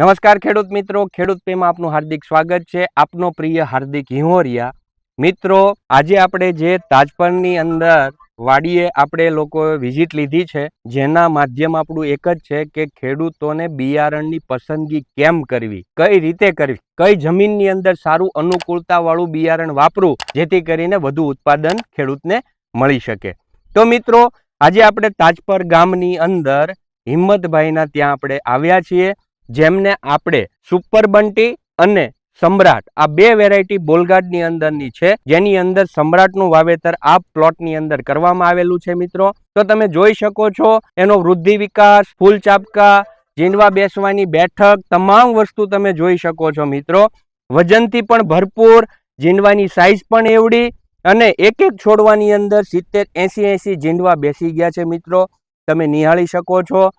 નમસ્કાર ખેડૂત મિત્રો, ખેડૂત પેમાં આપનું હાર્દિક સ્વાગત છે. આપનો પ્રિય હાર્દિક હિંહોરિયા. મિત્રો, આજે આપણે જે તાજપરની અંદર વાડીએ આપણે લોકોએ વિઝિટ લીધી છે, જેના માધ્યમ આપણું એક જ છે કે ખેડૂતોને બિયારણની પસંદગી કેમ કરવી? કઈ રીતે કરવી? કઈ જમીનની અંદર સારું અનુકૂળતાવાળું બિયારણ વાપરવું, જેથી કરીને વધુ ઉત્પાદન ખેડૂતને મળી શકે? તો મિત્રો, આજે આપણે તાજપર ગામની અંદર હિંમતભાઈના ત્યાં આપણે આવ્યા છીએ. જેમને આપણે સુપર બંટી અને સમ્રાટ, આ બે વેરાયટી બોલગાડની અંદરની છે. જેની અંદર સમ્રાટનું વાવેતર આ પ્લોટની અંદર કરવામાં આવેલું છે મિત્રો. તો તમે જોઈ શકો છો, એનો વૃદ્ધિ વિકાસ, ફૂલ ચાપકા જીંડવા બેસવાની બેઠક, તમામ વસ્તુ તમે જોઈ શકો છો મિત્રો. વજનથી પણ ભરપૂર જીંડવાની સાઇઝ પણ એવડી અને એક એક છોડવાની અંદર સિત્તેર એંસી એંસી જીંડવા બેસી ગયા છે મિત્રો. તમે નિહાળી શકો છો.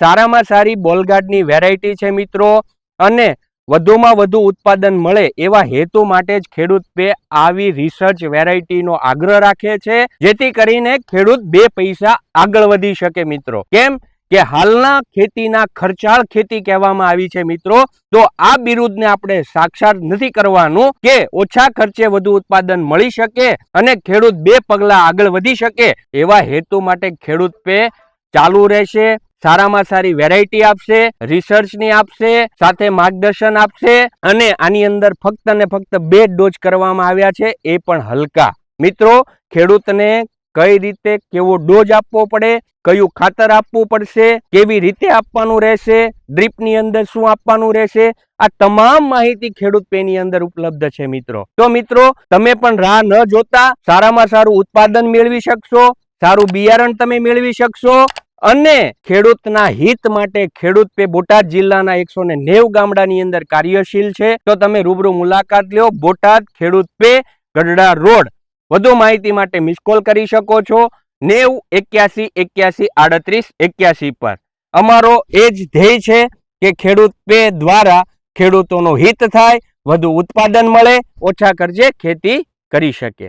સારામાં સારી બોલગાર્ડની વેરાયટી છે મિત્રો. અને વધુમાં વધુ ઉત્પાદન મળે એવા હેતુ માટે જ ખેડૂત પે આવી રિસર્ચ વેરાયટીનો આગ્રહ રાખે છે, જેથી કરીને ખેડૂત બે પૈસા આગળ વધી શકે મિત્રો. કેમ કે હાલના ખેતીના ખર્ચાળ ખેતી કહેવામાં આવી છે મિત્રો. તો આ બિરુદને આપણે સાક્ષાત નથી કરવાનું કે ઓછા ખર્ચે વધુ ઉત્પાદન મળી શકે અને ખેડૂત બે પગલા આગળ વધી શકે એવા હેતુ માટે ખેડૂત પે ચાલુ રહેશે, સારામાં સારી વેરાયટી આપશે રિસર્ચની આપશે, સાથે માર્ગદર્શન આપશે અને આની અંદર ફક્ત ને ફક્ત બે ડોઝ કરવામાં આવ્યા છે, એ પણ હલકા. મિત્રો, ખેડૂતને કઈ રીતે કેવો ડોઝ આપવો પડે, કયું ખાતર આપવું પડશે, કેવી રીતે આપવાનું રહેશે ડ્રીપની અંદર શું આપવાનું રહેશે, આ તમામ માહિતી ખેડૂત પેની અંદર ઉપલબ્ધ છે મિત્રો. તો મિત્રો, તમે પણ રાહ ન જોતા, સારામાં સારું ઉત્પાદન મેળવી શકશો સારું બિયારણ તમે મેળવી શકશો અને ખેડૂતના હિત માટે ખેડૂત પે બોટાદ જિલ્લાના એકસો ને નેવ ગામડાની અંદર કાર્યશીલ છે. તો તમે રૂબરૂ મુલાકાત લ્યો બોટાદ ખેડૂત પે ગઢડા રોડ. વધુ માહિતી માટે મિસ કોલ કરી શકો છો. નેવ એક્યાસી એક્યાસી આડત્રીસ એક્યાસી પર. અમારો એ જ ધ્યેય છે કે ખેડૂત પે દ્વારા ખેડૂતોનો હિત થાય, વધુ ઉત્પાદન મળે, ઓછા ખર્ચે ખેતી કરી શકે.